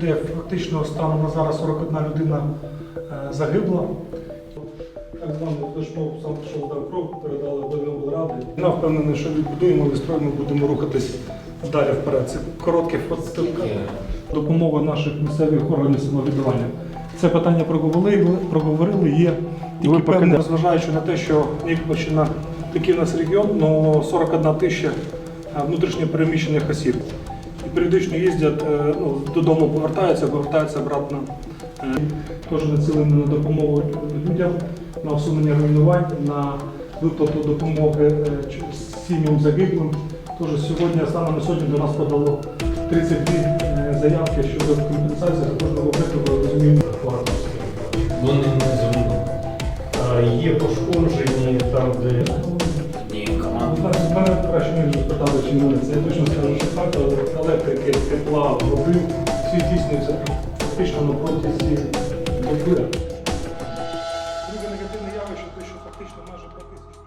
Де фактично станом на зараз 41 людина е, загибла. Так званий флешмоб сам пішов дав кров, передали до облради. Я впевнений, що відбудуємо, вистроїмо, будемо рухатись далі вперед. Це коротке фотостилка допомога наших місцевих органів самоврядування. Це питання проговорили, проговорили є тільки певне, зважаючи на те, що Нікопольщина такий у нас регіон, але 41 тисяча е, внутрішньо переміщених осіб. Періодично їздять, е, ну, додому повертаються, повертаються обратно. Е, Теж націлені на допомогу людям, на усунення руйнувань, на виплату допомоги е, сім'ям загиблим. Тож сьогодні, станом на сьогодні до нас подало 32 е, заявки щодо компенсації за кожного жителя, розуміємо, Вони не. А, Є пошкоджені там, де Ні, команда. Ну, так, Мене краще не спитали, чи не це. Я точно скажу, що так, але тепла, води, всі здійснюються фактично на протязі доби. Друге негативне явище, те, що фактично майже 5 тисяч